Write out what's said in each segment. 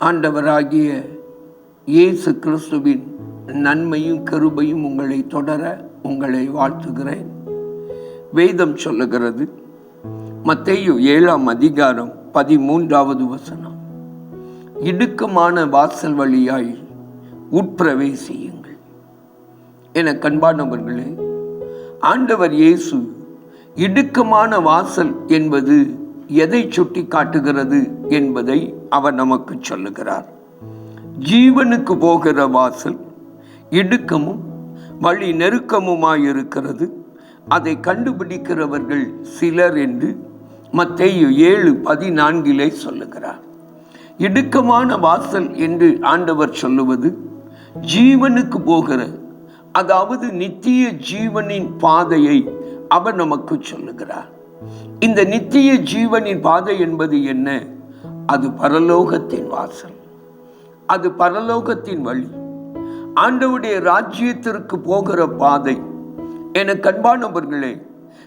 ஆண்டவராகிய இயேசு கிறிஸ்துவின் நன்மையும் கருபையும் உங்களை தொடர உங்களை வாழ்த்துகிறேன். வேதம் சொல்லுகிறது மத்தேயு ஏழாம் அதிகாரம் பதிமூன்றாவது வசனம். இடுக்கமான வாசல் வழியாய் உட்பிரவேசியுங்கள். என கண்பானவர்களே ஆண்டவர் இயேசு இடுக்கமான வாசல் என்பது எதை சுட்டி காட்டுகிறது என்பதை அவர் நமக்கு சொல்லுகிறார். ஜீவனுக்கு போகிற வாசல் இடுக்கமும் வழி நெருக்கமுமாயிருக்கிறது அதை கண்டுபிடிக்கிறவர்கள் சிலர் என்று மத்தேயு ஏழு பதினான்கிலே சொல்லுகிறார். இடுக்கமான வாசல் என்று ஆண்டவர் சொல்லுவது ஜீவனுக்கு போகிற அதாவது நித்திய ஜீவனின் பாதையை அவர் நமக்கு சொல்லுகிறார். இந்த நித்திய ஜீவனின் பாதை என்பது என்ன? அது பரலோகத்தின் வாசல். அது பரலோகத்தின் வழி. ஆண்டவுடைய ராஜ்யத்திற்கு போகிற பாதை. என கண்பானவர்களே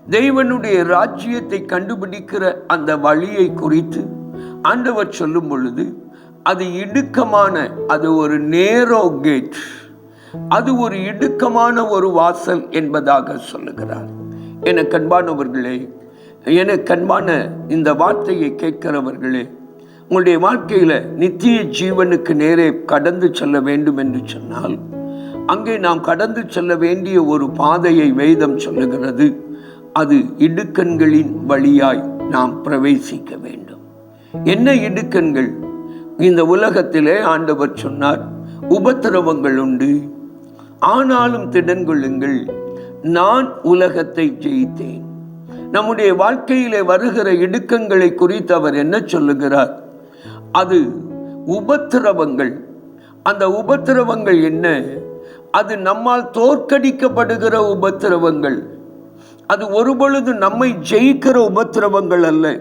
தெய்வனுடைய ராஜ்யத்தை கண்டுபிடிக்கிற அந்த வழியை குறித்து ஆண்டவர் சொல்லும் பொழுது அது இடுக்கமான அது ஒரு நேரோ கேட் அது ஒரு இடுக்கமான ஒரு வாசல் என்பதாக சொல்லுகிறார். என கண்பானவர்களே என கண்பான இந்த வார்த்தையை கேட்கிறவர்களே உங்களுடைய வாழ்க்கையில் நித்திய ஜீவனுக்கு நேரே கடந்து செல்ல வேண்டும் என்று சொன்னால் அங்கே நாம் கடந்து செல்ல வேண்டிய ஒரு பாதையை வேதம் சொல்லுகிறது. அது இடுக்கண்களின் வழியாய் நாம் பிரவேசிக்க வேண்டும். என்ன இடுக்கண்கள்? இந்த உலகத்திலே ஆண்டவர் சொன்னார் உபத்திரவங்கள் உண்டு. ஆனாலும் திடன் கொள்ளுங்கள் நான் உலகத்தை ஜெயித்தேன். நம்முடைய வாழ்க்கையிலே வருகிற இடுக்கங்களை குறித்து அவர் என்ன சொல்லுகிறார்? அது உபத்திரவங்கள். அந்த உபத்திரவங்கள் என்ன? அது நம்மால் தோற்கடிக்கப்படுகிற உபத்திரவங்கள். அது ஒருபொழுது நம்மை ஜெயிக்கிற உபத்திரவங்கள் அல்ல.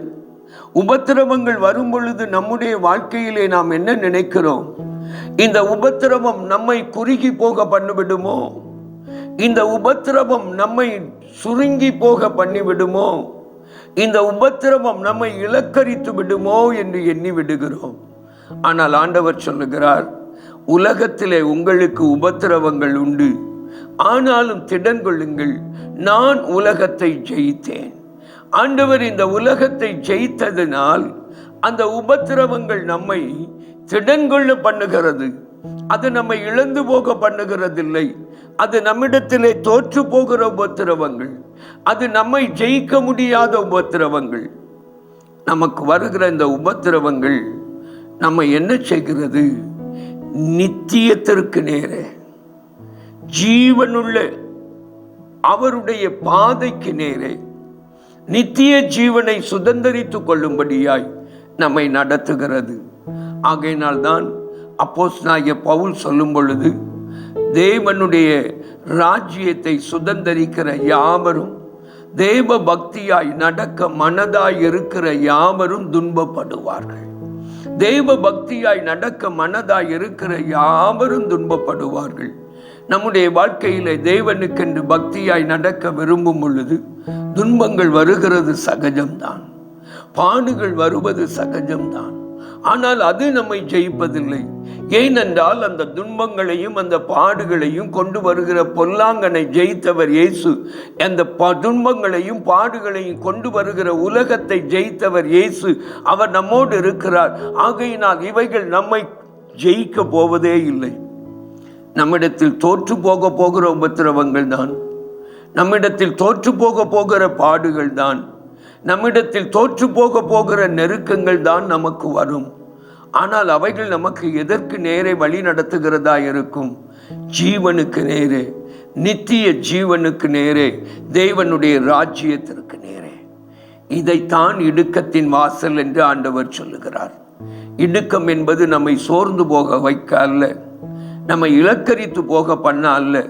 உபத்திரவங்கள் வரும் பொழுது நம்முடைய வாழ்க்கையிலே நாம் என்ன நினைக்கிறோம்? இந்த உபத்திரவம் நம்மை குறுகி போக பண்ணிவிடுமோ? இந்த உபத்திரவம் நம்மை சுருங்கி போக பண்ணிவிடுமோ? இந்த உபத்திரவம் நம்மை இலக்கரித்து விடுமோ என்று எண்ணி விடுகிறோம். ஆனால் ஆண்டவர் சொல்லுகிறார் உலகத்திலே உங்களுக்கு உபத்திரவங்கள் உண்டு. ஆனாலும் திடன் கொள்ளுங்கள் நான் உலகத்தை ஜெயித்தேன். ஆண்டவர் இந்த உலகத்தை ஜெயித்ததினால் அந்த உபத்திரவங்கள் நம்மை திடன்கொள்ள பண்ணுகிறது. அது நம்மை இழந்து போக பண்ணுகிறதில்லை. அது நம்மிடத்திலே தோற்று போகிற உபத்திரவங்கள். அது நம்மை ஜெயிக்க முடியாத உபத்திரவங்கள். நமக்கு வருகிற இந்த உபத்திரவங்கள் நம்ம என்ன செய்கிறது? நித்தியத்திற்கு நேரே ஜீவனுள்ள அவருடைய பாதைக்கு நேரே நித்திய ஜீவனை சுதந்திரித்துக் கொள்ளும்படியாய் நம்மை நடத்துகிறது. ஆகையினால் தான் அப்போஸ் நாய பவுல் சொல்லும் பொழுது தேவனுடைய ராஜ்யத்தை சுதந்திரிக்கிற யாவரும் தேவ பக்தியாய் நடக்க மனதாய் இருக்கிற யாவரும் துன்பப்படுவார்கள். தேவ பக்தியாய் நடக்க மனதாய் இருக்கிற யாவரும் துன்பப்படுவார்கள். நம்முடைய வாழ்க்கையில தேவனுக்கென்று பக்தியாய் நடக்க விரும்பும் பொழுது துன்பங்கள் வருகிறது சகஜம்தான். பாடுகள் வருவது சகஜம்தான். ஆனால் அது நம்மை ஜெயிப்பதில்லை. ஏனென்றால் அந்த துன்பங்களையும் அந்த பாடுகளையும் கொண்டு வருகிற பொல்லாங்கனை ஜெயித்தவர் இயேசு. அந்த ப- துன்பங்களையும் பாடுகளையும் கொண்டு வருகிற உலகத்தை ஜெயித்தவர் இயேசு. அவர் நம்மோடு இருக்கிறார். ஆகையினால் இவைகள் நம்மை ஜெயிக்க போவதே இல்லை. நம்மிடத்தில் தோற்று போக போகிற உபத்திரவங்கள் தான். நம்மிடத்தில் தோற்று போக போகிற பாடுகள் தான். நம்மிடத்தில் தோற்று போக போகிற நெருக்கங்கள் தான் நமக்கு வரும். ஆனால் அவைகள் நமக்கு எதற்கு நேரே வழி நடத்துகிறதா இருக்கும்? ஜீவனுக்கு நேரே. நித்திய ஜீவனுக்கு நேரே. தேவனுடைய ராஜ்யத்திற்கு நேரே. இதைத்தான் இடுக்கத்தின் வாசல் என்று ஆண்டவர் சொல்லுகிறார். இடுக்கம் என்பது நம்மை சோர்ந்து போக வைக்க அல்ல. நம்மை இலக்கரித்து போக பண்ண அல்ல.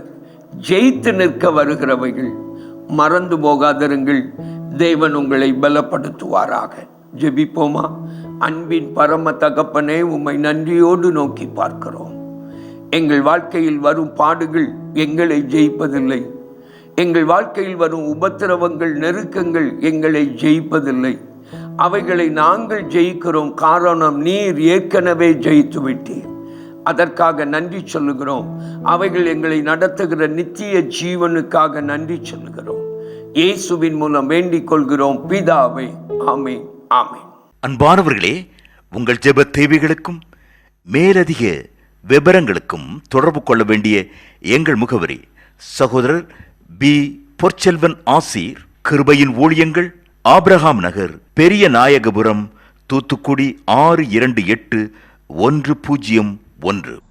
ஜெயித்து நிற்க வருகிறவைகள். மறந்து போகாதிருங்கள். தேவன் உங்களை பலப்படுத்துவாராக. ஜெபிப்போமா? அன்பின் பரம தகப்பனே உம்மை நன்றியோடு நோக்கி பார்க்கிறோம். எங்கள் வாழ்க்கையில் வரும் பாடுகள் எங்களை ஜெயிப்பதில்லை. எங்கள் வாழ்க்கையில் வரும் உபத்திரவங்கள் நெருக்கங்கள் எங்களை ஜெயிப்பதில்லை. அவைகளை நாங்கள் ஜெயிக்கிறோம் காரணம் நீர் ஏற்கனவே ஜெயித்து விட்டீர். அதற்காக நன்றி சொல்லுகிறோம். அவைகள் எங்களை நடத்துகிற நித்திய ஜீவனுக்காக நன்றி சொல்லுகிறோம். இயேசுவின் மூலம் வேண்டிக் கொள்கிறோம். பிதாவே ஆமே ஆமென். அன்பானவர்களே உங்கள் ஜெப தேவைகளுக்கும் மேலதிக விவரங்களுக்கும் தொடர்பு கொள்ள வேண்டிய எங்கள் முகவரி சகோதரர் பி. பொற்செல்வன் ஆசீர் கிருபையின் ஊழியங்கள் ஆப்ரஹாம் நகர் பெரிய நாயகபுரம் தூத்துக்குடி ஆறு இரண்டு எட்டு ஒன்று பூஜ்ஜியம் ஒன்று.